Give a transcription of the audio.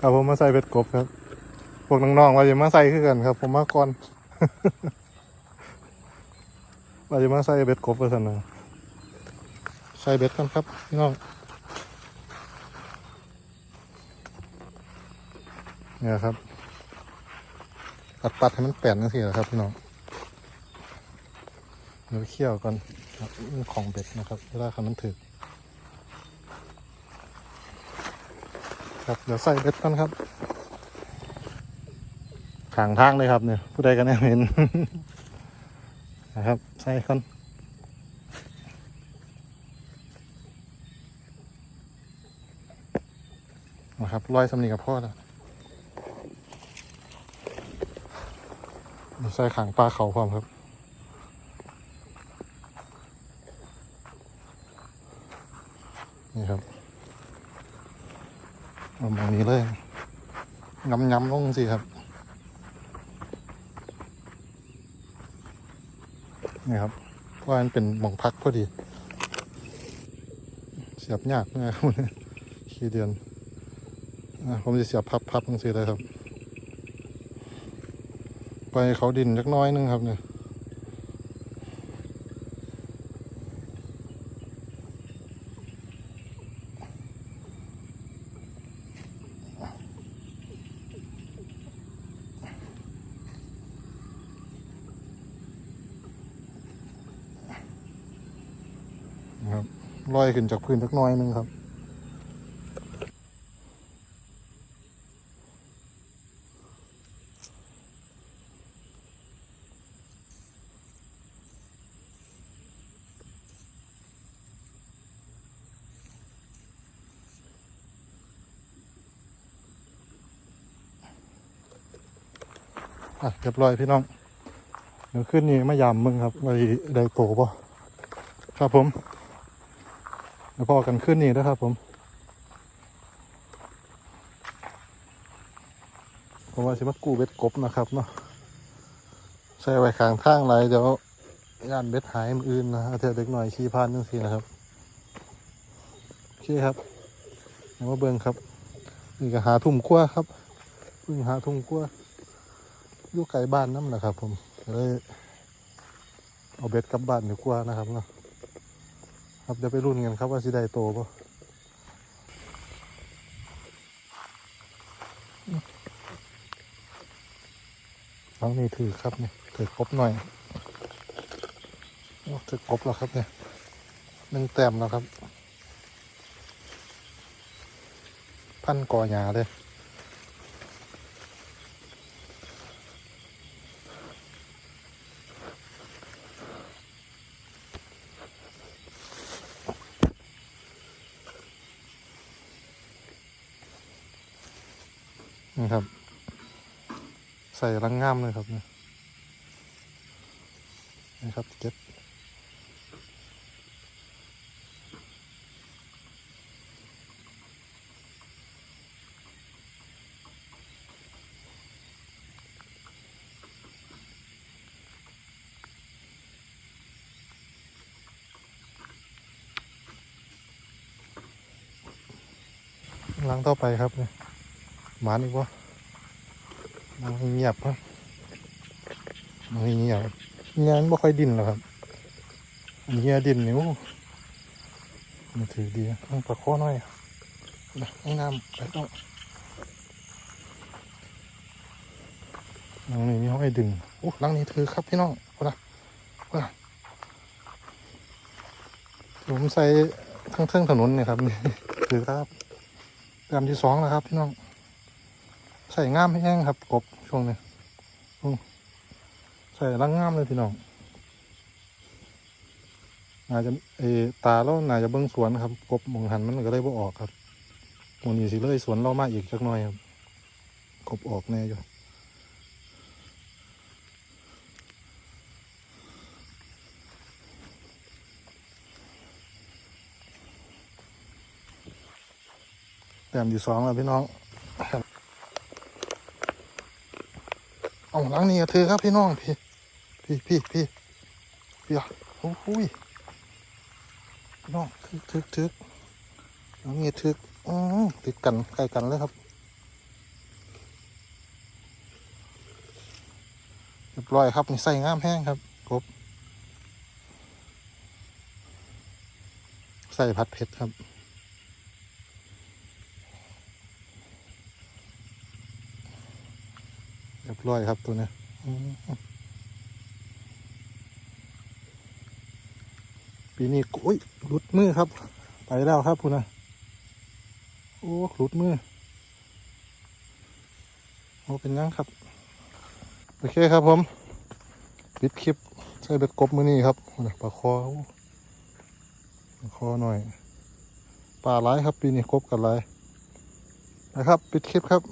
ครับผมมาใส่เบ็ดกบครับ พวกน้องๆว่าจะมาใส่คือกันครับ ผมมาก่อนว่าจะมาใส่เบ็ดกบกันนะใส่เบ็ดกันครับพี่น้องเนี่ยครับปัดปัดๆให้มันแป่นนั่นสิครับพี่น้องเดี๋ยวเคี่ยวก่อนครับนี่ของเบ็ดนะครับเวลาคันมันถึก ครับ เดี๋ยวใส่เบ็ดกันครับขางทางเลยครับเนี่ยผู้ใดกันแน่เห็นนะครับ ใส่กันนะครับร้อยสำนีกับพ่อแล้วเดี๋ยวใส่ขางปลาเขาพร้อมครับนี่ครับ ประมาณนี้เลยยำยำๆลงสิครับนี่ครับเพราะมันเป็นหมองพักพอดี เสียบยากนะครับขี้เดือนผมจะเสียบพับพับๆลงสิเลยครับ ไปเขาดินจักน้อยนึงครับเนี่ย ลอยขึ้นจากพื้นสักน้อยหนึงครับ อะเรียบร้อยพี่น้องเดี๋ยวขึ้นนี่มายามมึงครับไว้ได้โตป่ะครับผม เดี๋ยวพอกันขึ้นนี่นะครับ ผมผมว่าสิมากู้เบ็ดกบนะครับเนาะใส่ไว้ข้างทางไรเดี๋ยวย่านเบ็ดหายมืออื่นนะเอาเถอะเด็กหน่อยขี่พานนึงสินะครับโอเคครับเดี๋ยวมาเบิ่งครับนี่ก็หาทุ่มกลัวครับเพิ่งหาทุ่มกลัวอยู่ไกลบ้านน้ำนะครับ ผมเลยเอาเบ็ดกลับบ้านดีกว่านะครับเนาะ ครับเดี๋ยวไปรุ่นกันครับว่าสิได้โตป่ะน้องนี่ถือครับเนี่ยถือกบหน่อยถือกบแล้วครับเนี่ยหนึ่งแต้มแล้วครับ พันกอหยาเลย นี่ครับ ใส่รังง่ามเลยครับนี่นครับเก็บล้างต่อไปครับเนี่ย มานอีกวะมันเงียบครับมันเงียบเงียบมันไม่ค่อยดินหรอกครับเงียดินนิ้วมันถือดีต้องประคอหน่อยนะให้น้ำไปต้องหลังนี้มีห้อยดึงโอ้หลังนี้ถือครับพี่น้องพอละพอละผมใส่ทั้งเทิงถนนเนี่ยครับนี่ถือครับแต้มที่สองแล้วครับพี่น้อง ใส่ง่ามให้แห้งครับกบช่วงนี้ใส่รังง่ามเลยพี่น้องน่าจจะเอตาเราน่าจะเบิ้งสวนครับ กบมองหันมันก็เลยบ่ออกครับมันนี้สิเลยสวนเรามาอีกจักหน่อยครับกบออกแน่อยู่แต้มที่สองแล้วพี่น้องาหลังนี้ก็เธอครับพี่น้องพี่ พี่พี่พี่พี่อะโอ้ยหน้องทึกทึกทึกหลังนี้ทึกอืมติดกันใกล้กันเลยครับเรียบร้อยครับนี่ใส่งามแห้งครับครบใส่ผัดเผ็ดครับ รียบร้อยครับตัวนี้ปีนี้กอุ้ยหลุดมือครับ ไปแล้วครับคุณนะโอ้หลุดมือโอ้เป็นยังครับ โอเคครับผมปิดคลิปใช้เบ็ดกบมือนี้ครับปลาคอปลาคอหน่อยปลาไหลครับปีนี้กบกันหลยนะครับ ปิดคลิปครับ